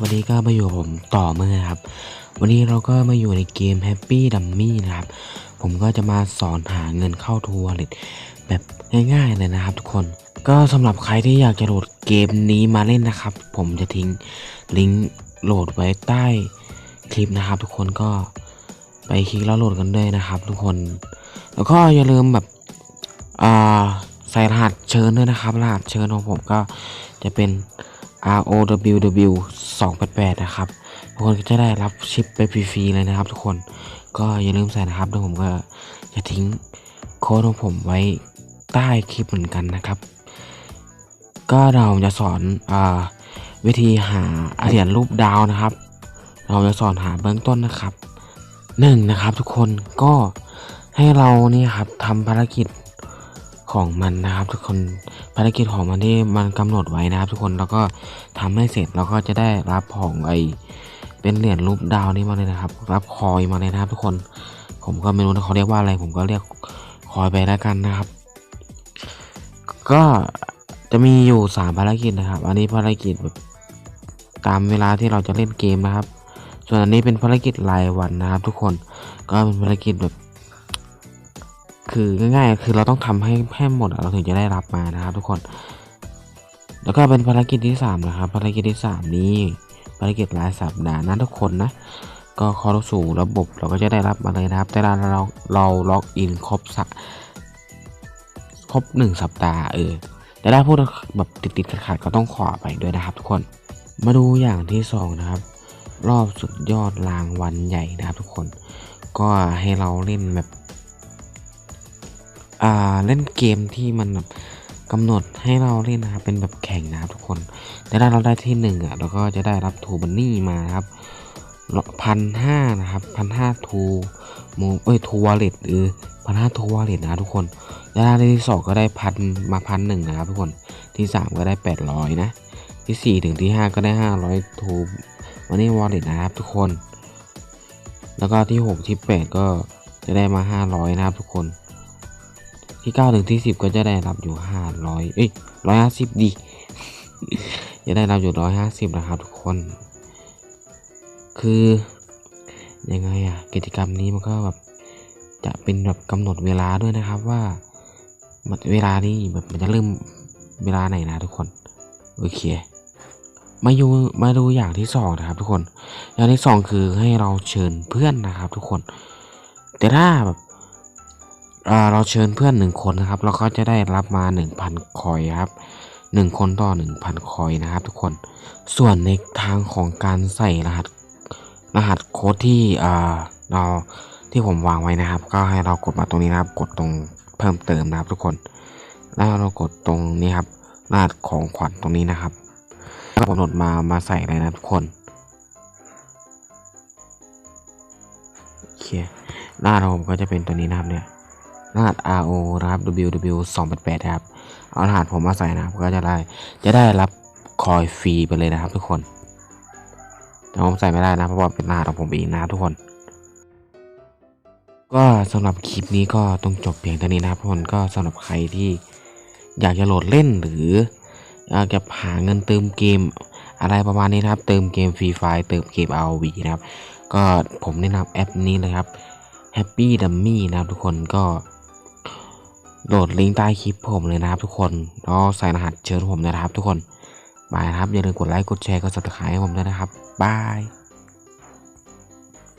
วันนี้ก็มาอยู่ผมต่อเมื่อครับ วันนี้เราก็มาอยู่ในเกม Happy Dummy นะครับ ผมก็จะมาสอนหาเงินเข้าทัวร์เลยแบบง่ายๆเลยนะครับทุกคน ก็สำหรับใครที่อยากจะโหลดเกมนี้มาเล่นนะครับ ผมจะทิ้งลิงก์โหลดไว้ใต้คลิปนะครับ ทุกคนก็ไปคลิกแล้วโหลดกันด้วยนะครับ ทุกคน แล้วก็อย่าลืมแบบอ่าใส่รหัสเชิญด้วยนะครับ รหัสเชิญของผมก็จะเป็น R O W W 2 8 8 นะครับ ทุกคนก็จะได้รับชิปไปฟรีๆเลยนะครับ ทุกคนก็อย่าลืมใส่นะครับเดี๋ยวผมก็จะทิ้งโค้ดของผมไว้ใต้คลิปเหมือนกันนะครับ ก็เราจะสอนอวิธีหาเหรียญรูปดาวนะครับ เราจะสอนหาเบื้องต้นนะครับหนึ่งนะครับ ทุกคนก็ให้เรานี่ครับทำภารกิจ ของมันนะครับ ทุกคนภารกิจของมันที่มันกำหนดไว้นะครับ ทุกคนแล้วก็ทำให้เสร็จเราก็จะได้รับของไอเป็นเหรียญรูปดาวนี้มาเลยนะครับ รับคอยมาเลยนะครับ ทุกคนผมก็ไม่รู้นะเขาเรียกว่าอะไร ผมก็เรียกคอยไปแล้วกันนะครับ ก็จะมีอยู่สามภารกิจนะครับ อันนี้ภารกิจแบบตามเวลาที่เราจะเล่นเกมนะครับ ส่วนอันนี้เป็นภารกิจรายวันนะครับ ทุกคนก็เป็นภารกิจแบบ คือง่ายๆคือเราต้องทำให้ให้หมดเราถึงจะได้รับมานะครับ ทุกคน แล้วก็เป็นภารกิจที่สามนะครับภารกิจที่สามนี้ ภารกิจรายสัปดาห์นะทุกคนนะก็เข้าสู่ระบบเราก็จะได้รับมาเลยนะครับ แต่เราเราเราล็อกอินครบสักครบหนึ่งสัปดาห์เออแต่ถ้าพูดแบบติดติดขัดๆก็ต้องขอไปด้วยนะครับ ทุกคนมาดูอย่างที่สองนะครับ รอบสุดยอดรางวัลใหญ่นะครับ ทุกคน ก็ให้เราเล่นแบบ อ่าเล่นเกมที่มันแบบกำหนดให้เราเล่นนะครับเป็นแบบแข่งนะครับทุกคนแต่ถ้าเราได้ที่หนึ่งอะเราก็จะได้รับทูบันนี่มาครับพันห้านะครับพันห้าทูโมเอ้ยทูวอลเล็ตหรือพันห้าทูวอลเล็ตนะทุกคนแล้วได้ที่สองก็ได้พันมาพันหนึ่งนะครับทุกคนที่สามก็ได้แปดร้อยนะที่สี่ถึงที่ห้าก็ได้ห้าร้อยทูวันนี้วอลเล็ตนะครับทุกคน แล้วก็ที่หกที่แปดก็จะได้มาห้าร้อยนะครับทุกคน ที่เก้าถึงที่สิบก็จะได้รับอยู่ห้าร้อยเอ้ยร้อยห้าสิบดีจะได้รับอยู่ร้อยห้าสิบนะครับทุกคน คือยังไงอะกิจกรรมนี้มันก็แบบจะเป็นแบบกำหนดเวลาด้วยนะครับว่ามันเวลานี้แบบมันจะเริ่มเวลาไหนนะทุกคนโอเคมาอยู่มาดูอย่างที่สองนะครับ ทุกคน อย่างที่สองคือให้เราเชิญเพื่อนนะครับ ทุกคน แต่ถ้าแบบ เราเชิญเพื่อนหนึ่งคนนะครับ เราก็จะได้รับมาหนึ่งพันคอยครับหนึ่งคนต่อหนึ่งพันคอยนะครับ ทุกคน ส่วนในทางของการใส่รหัสรหัสโค้ดที่อ่าเราที่ผมวางไว้นะครับ ก็ให้เรากดมาตรงนี้นะครับ กดตรงเพิ่มเติมนะครับ ทุกคน แล้วเรากดตรงนี้ครับรหัสของขวัญตรงนี้นะครับกำหนดมามาใส่เลยนะทุกคนโอเครหัสของผมก็จะเป็นตัวนี้นะครับเนี่ย รหัส RO นะครับ WW 2 8 8ครับ เอารหัสผมมาใส่นะครับ ก็จะได้ จะได้รับคอยฟรีไปเลยนะครับทุกคน แต่ผมใส่ไม่ได้นะ เพราะว่าเป็นรหัสของผมเองนะครับทุกคน ก็สำหรับคลิปนี้ก็ต้องจบเพียงเท่านี้นะครับทุกคนก็สำหรับใครที่อยากจะโหลดเล่นหรืออยากจะหาเงินเติมเกมอะไรประมาณนี้นะครับ เติมเกมฟรีไฟเติมเกม ROV นะครับ ก็ผมแนะนำแอปนี้เลยครับ Happy Dummy นะครับทุกคนก็ โหลดลิงก์ใต้คลิปผมเลยนะครับทุกคนแล้วใส่รหัสเชิญผมนะครับทุกคนบายนะครับอย่าลืมกดไลค์กดแชร์กด subscribe ให้ผมด้วยนะครับบาย